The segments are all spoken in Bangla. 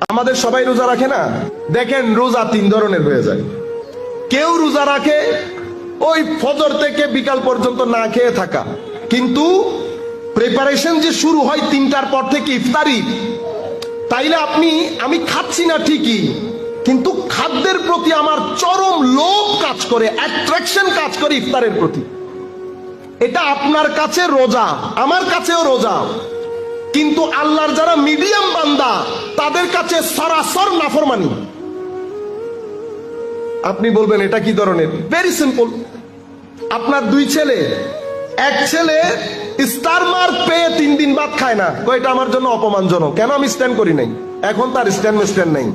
আমাদের সবাই রোজা রাখে না? দেখেন, রোজা তিন ধরনের হয়ে যায়। কেউ রোজা রাখে, ওই ফজর থেকে বিকাল পর্যন্ত না খেয়ে থাকা। কিন্তু প্রিপারেশন যে শুরু হয় তিনটার পর থেকে ইফতারি, তাইলে আপনি, আমি খাচ্ছি না ঠিকই, কিন্তু খাদ্যের প্রতি আমার চরম লোভ কাজ করে অ্যাট্রাকশন কাজ করে ইফতারের প্রতি। এটা আপনার কাছে রোজা, আমার কাছেও রোজা। কিন্তু আল্লাহর যারা মিডিয়াম বান্দা, তাদের কাছে সরাসর নাফরমানি। আপনি বলবেন, এটা কি ধরনের? ভেরি সিম্পল আপনার দুই ছেলে, এক ছেলে স্টার মার্ক পেয়ে তিন দিন বাদ খায় না। এটা আমার জন্য অপমানজনক। কেন আমি স্ট্যান্ড করি নাই? এখন তার স্ট্যান্ড স্ট্যান্ড নাই।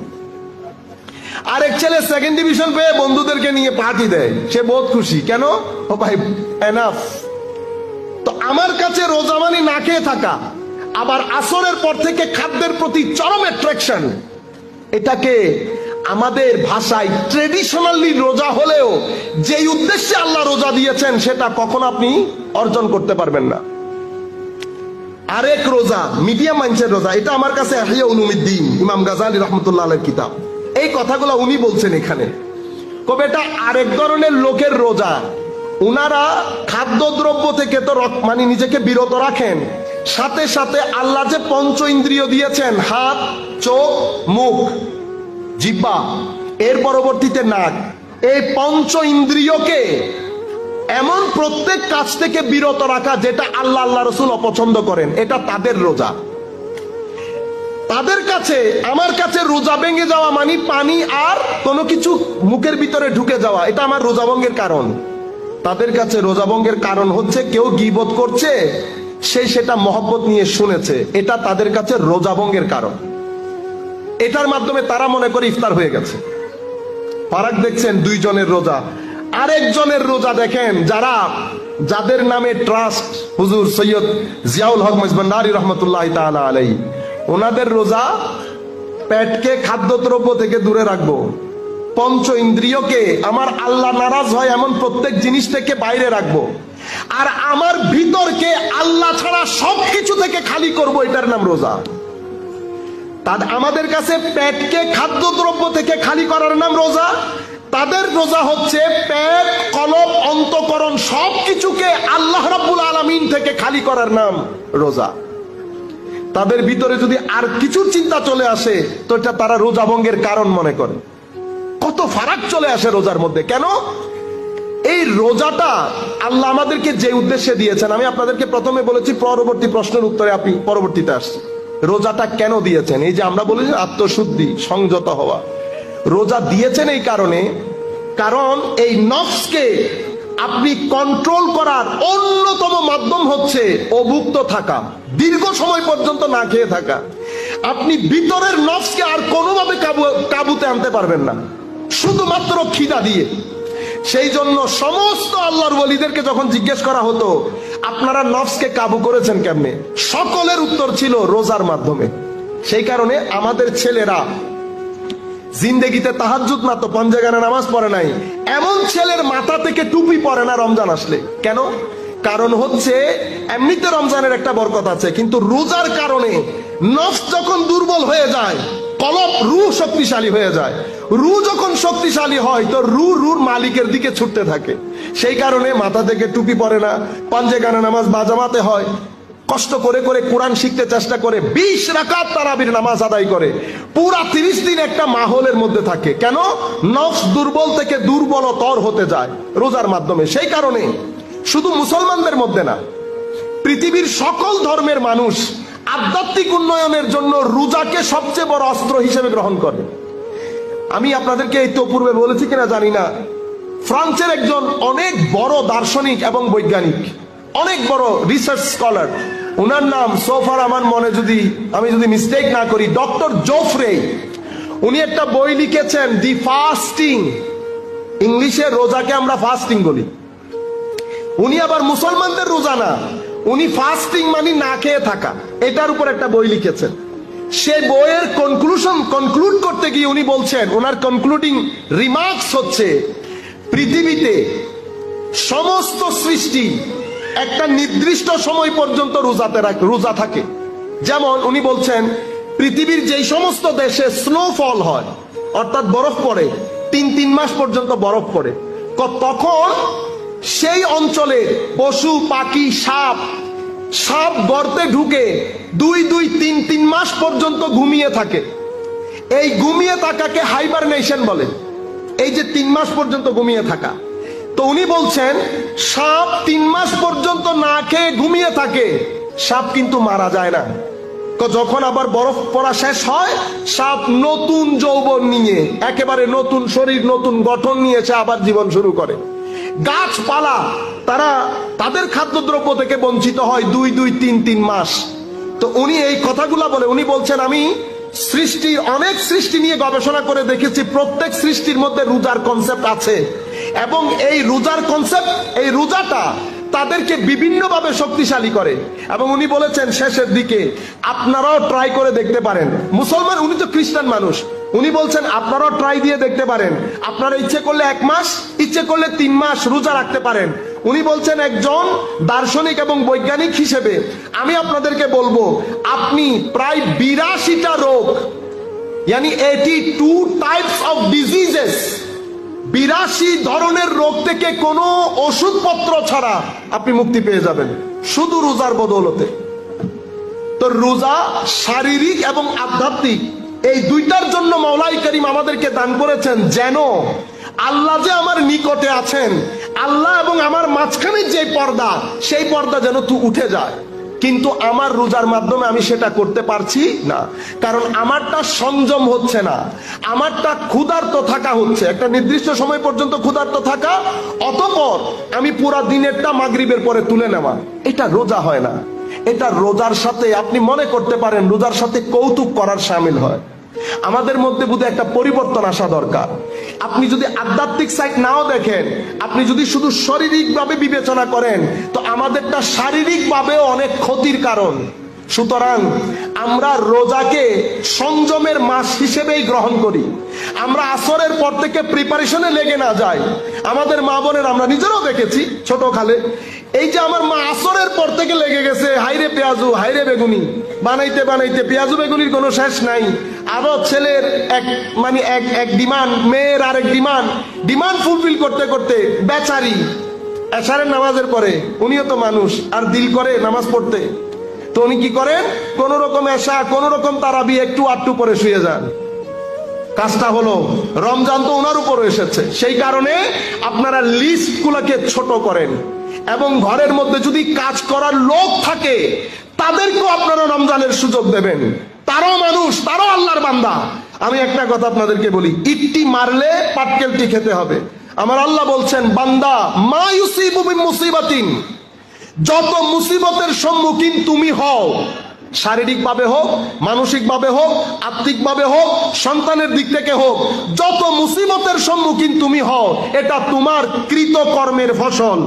আরেক ছেলে সেকেন্ড ডিভিশন পেয়ে বন্ধুদেরকে নিয়ে পার্টি দেয়। সে বহুত খুশি। কেন? ও ভাই এনাফ তো আমার কাছে রোজা মানে না খেয়ে থাকা। আবার আসরের পর থেকে খাদ্যের প্রতি চরম অ্যাট্রাকশন এটাকে আমাদের ভাষায় ট্রেডিশনালি রোজা হলেও যেই উদ্দেশ্যে আল্লাহ রোজা দিয়েছেন, সেটা কখন আপনি অর্জন করতে পারবেন না। আরেক রোজা মিডিয়াম মাইন্সের রোজা, এটা আমার কাছে আহিয়া উলুমিদ্দিন, ইমাম গাজালি রহমতুল্লাহ কিতাব। এই কথাগুলো উনি বলছেন এখানে। কবে এটা আরেক ধরনের লোকের রোজা? উনারা খাদ্যদ্রব্য থেকে তো মানে নিজেকে বিরত রাখেন। সাথে সাথে আল্লাহ যে পঞ্চ ইন্দ্রিয় দিয়েছেন, হাত, চোখ, মুখ জিব্বা এর পরবর্তীতে নাক, এই পঞ্চ ইন্দ্রিয়কে এমন প্রত্যেক কাজ থেকে বিরত রাখা যেটা আল্লাহ আল্লাহ রসুল অপছন্দ করেন, এটা তাদের রোজা। তাদের কাছে, আমার কাছে রোজা ভেঙে যাওয়া মানে পানি আর কোনো কিছু মুখের ভিতরে ঢুকে যাওয়া, এটা আমার রোজা ভঙ্গের কারণ। তাদের কাছে রোজা ভঙ্গের কারণ হচ্ছে কেউ গিবত করছে সে সেটা মহব্বত নিয়ে শুনেছে। এটা তাদের কাছে রোজা ভঙ্গের কারণ। এটার মাধ্যমে তারা মনে করে ইফতার হয়ে গেছে। ফারাক দেখছেন দুইজনের রোজা। আরেকজনের রোজা দেখেন যারা, যাদের নামে ট্রাস্ট, হুজুর সৈয়দ জিয়াউল হক মজবান্ডারি রহমতুল্লাহ আলাই ওনাদের রোজা পেটকে খাদ্যদ্রব্য থেকে দূরে রাখব। পঞ্চ ইন্দ্রিয়কে আমার আল্লাহ নারাজ হয় এমন প্রত্যেক জিনিস থেকে বাইরে রাখব। আর আমার ভিতরকে আল্লাহ ছাড়া সবকিছু থেকে খালি করব, এটার নাম রোজা। তাদের আমাদের কাছে পেটকে খাদ্যদ্রব্য থেকে খালি করার নাম রোজা। তাদের রোজা হচ্ছে পেট, কলব, অন্তকরণ সবকিছুকে আল্লাহ রাব্বুল আলামিন থেকে খালি করার নাম রোজা। তাদের ভিতরে যদি আর কিছুর চিন্তা চলে আসে, তো এটা তারা রোজা ভঙ্গের কারণ মনে করে। কত ফারাক চলে আসে রোজার মধ্যে। কেন? এই রোজাটা আল্লাহ আমাদেরকে যে উদ্দেশ্যে দিয়েছেন, আমি আপনাদেরকে প্রথমে বলেছি পরবর্তী প্রশ্নের উত্তরে আপনি পরবর্তীতে আসছি রোজাটা কেন দিয়েছেন? এই যে আমরা বলি আত্মশুদ্ধি, সংযত হওয়া। রোজা দিয়েছেন এই কারণে, কারণ এই নফসকে আপনি কন্ট্রোল করার অন্যতম মাধ্যম হচ্ছে অভুক্ত থাকা, দীর্ঘ সময় পর্যন্ত না খেয়ে থাকা। আপনি ভিতরের নফসকে আর কোনোভাবে কাবু, কাবুতে আনতে পারবেন না। শুধুমাত্র খিদা দিয়ে। সেই জন্য সমস্ত আল্লাহর ওলিদেরকে যখন জিজ্ঞেস করা হতো, আপনারা নফসকে কাবু করেছেন কেমনে? সকলের উত্তর ছিল রোজার মাধ্যমে। সেই কারণে আমাদের ছেলেরা জিন্দেগিতে তাহাজ্জুদ না তো পঞ্জাগানা নামাজ পড়ে নাই। এমন ছেলের মাথা থেকে টুপি পরে না রমজান আসলে। কেন? কারণ হচ্ছে এমনিতে রমজানের একটা বরকত আছে, কিন্তু রোজার কারণে নফস যখন দুর্বল হয়ে যায় কলপ রু শক্তিশালী হয়ে যায়। রু যখন শক্তিশালী হয়, তো রু রুর মালিকের দিকে ছুটতে থাকে। সেই কারণে মাথা থেকে টুপি পরে না, পাঞ্জে গানা নামাজ বাজামাতে হয়। কষ্ট করে করে কোরআন শিখতে চেষ্টা করে, বিশ রাকাত তারাবির নামাজ আদায় করে। পুরা তিরিশ দিন একটা মাহলের মধ্যে থাকে। কেন? নফস দুর্বল থেকে দুর্বলতর হতে যায় রোজার মাধ্যমে। সেই কারণে শুধু মুসলমানদের মধ্যে না, পৃথিবীর সকল ধর্মের মানুষ আধ্যাত্মিক উন্নয়নের জন্য রোজাকে সবচেয়ে বড় অস্ত্র হিসেবে গ্রহণ করে। আমি আপনাদেরকে এই তো পূর্বে বলেছি কিনা জানি না। ফ্রান্সের একজন অনেক বড় দার্শনিক এবং বৈজ্ঞানিক, অনেক বড় রিসার্চ স্কলার ওনার নাম সোফার আমার মনে যদি আমি যদি মিস্টেক না করি, ডক্টর জোফরে। উনি একটা বই লিখেছেন, দি ফাস্টিং। ইংলিশে রোজাকে আমরা ফাস্টিং বলি। উনি আবার মুসলমানদের রোজা না। উনি ফাস্টিং মানে না খেয়ে থাকা। এটার উপর একটা বই লিখেছেন। সে বইয়ের কনক্লুশন কনক্লুড করতে গিয়ে উনি বলছেন, ওনার কনক্লুডিং রিমার্কস হচ্ছে, পৃথিবীতে সমস্ত সৃষ্টি একটা নির্দিষ্ট সময় পর্যন্ত রোজাতে রোজা থাকে। যেমন উনি বলছেন, পৃথিবীর যেই সমস্ত দেশে স্নোফল হয়, অর্থাৎ বরফ পড়ে, তিন তিন মাস পর্যন্ত বরফ পড়ে তখন সেই অঞ্চলে পশু, পাখি, সাপ সাপ গর্তে ঢুকে দুই দুই, তিন তিন মাস পর্যন্ত ঘুমিয়ে থাকে। এই ঘুমিয়ে থাকাকে হাইবারনেশন বলে। এই যে তিন মাস পর্যন্ত ঘুমিয়ে থাকা। তো উনি বলছেন, সাপ তিন মাস পর্যন্ত না খেয়ে ঘুমিয়ে থাকে, সাপ কিন্তু মারা যায় না। যখন আবার বরফ পড়া শেষ হয়, সাপ নতুন যৌবন নিয়ে, একেবারে নতুন শরীর, নতুন গঠন নিয়ে সে আবার জীবন শুরু করে। গাছপালা তারা তাদের খাদ্যদ্রব্য থেকে বঞ্চিত হয় দুই দুই, তিন তিন মাস। তো উনি এই কথাগুলা বলে, উনি বলছেন, আমি সৃষ্টির অনেক সৃষ্টি নিয়ে গবেষণা করে দেখেছি, প্রত্যেক সৃষ্টির মধ্যে রোজার কনসেপ্ট আছে। এবং এই রোজার কনসেপ্ট এই রোজাটা তাদেরকে বিভিন্নভাবে শক্তিশালী করে। এবং উনি বলেছেন, শেষের দিকে আপনারাও ট্রাই করে দেখতে পারেন। মুসলমান, উনি তো খ্রিস্টান মানুষ। উনি বলছেন, আপনারাও ট্রাই দিয়ে দেখতে পারেন। আপনারা ইচ্ছে করলে এক মাস, ইচ্ছে করলে তিন মাস রোজা রাখতে পারেন। উনি বলছেন একজন দার্শনিক এবং বৈজ্ঞানিক হিসেবে। আমি আপনাদেরকে বলব, আপনি প্রায় বিরাশিটা রোগ, ইয়ানি eighty two types of diseases বিরাশি ধরনের রোগ থেকে কোনো ওষুধপত্র ছাড়া আপনি মুক্তি পেয়ে যাবেন। শুধু রোজার বদৌলতে। তো রোজা শারীরিক এবং আধ্যাত্মিক, এই দুইটার জন্য মাওলাই করিম আমাদেরকে দান করেছেন যেন আল্লাহ যে আমার নিকটে আছেন, আল্লাহ এবং আমার মাঝখানে যে পর্দা, সেই পর্দা যেন তু উঠে যায়। কিন্তু আমার রোজার মাধ্যমে আমি সেটা করতে পারছি না। কারণ আমারটা সংযম হচ্ছে না। আমারটা ক্ষুধার্ত থাকা হচ্ছে। একটা নির্দিষ্ট সময় পর্যন্ত ক্ষুধার্ত থাকা, অতপর আমি পুরা দিনেরটা মাগরিবের পরে তুলে নেওয়া। এটা রোজা হয় না। এটা রোজার সাথে আপনি মনে করতে পারেন, রোজার সাথে কৌতুক করার সামিল হয়। আমাদের মধ্যে বোধহয় একটা পরিবর্তন আসা দরকার। আপনি যদি আধ্যাত্মিক সাইড নাও দেখেন, আপনি যদি শুধু শারীরিকভাবে বিবেচনা করেন, তো আমাদেরটা শারীরিকভাবেও অনেক ক্ষতির কারণ। সুতরাং আমরা রোজাকে সংযমের মাস হিসেবেই গ্রহণ করি। আমরা আসরের পর থেকে প্রিপারেশনে লেগে না যাই। আমাদের মা বোনের আমরা নিজেরাও দেখেছি, ছোট খালে। এই যে আমার মা আসরের পর থেকে লেগে গেছে হাইরে পেঁয়াজু হাইরে বেগুনি। বানাইতে বানাইতে পেঁয়াজু, বেগুনির কোনো শেষ নাই। আরও ছেলের এক মানে এক এক ডিমান্ড, মেয়ের আরেক ডিমান্ড। ডিমান্ড ফুলফিল করতে করতে বেচারি এশারের নামাজের পরে উনিও তো মানুষ, আর দিল করে নামাজ পড়তে। তো উনি কি করেন? কোন রকম এসা কোন রকম তারাবি একটু আটটু করে শুয়ে যান। কাজটা হলো, রমজান তো ওনার উপর এসেছে। সেই কারণে আপনারা লিস্ট গুলাকে ছোট করেন। এবং ঘরের মধ্যে যদি কাজ করার লোক থাকে, তাদেরকেও আপনারা রমজানের সুযোগ দেবেন। তারও মানুষ, তারও আল্লাহর বান্দা। আমি একটা কথা আপনাদেরকে বলি, ইটটি মারলে পাটকেলটি খেতে হবে। আমার আল্লাহ বলছেন, বান্দা, মা ইউসিবু মিন মুসিবাতিন। যত মুসিবতের সম্মুখীন তুমি হও, শারীরিকভাবে হোক, মানসিকভাবে হোক, আত্মিকভাবে হোক, সন্তানের দিক থেকে হোক, যত মুসিবতের সম্মুখীন তুমি হও, এটা তোমার কৃতকর্মের ফসল।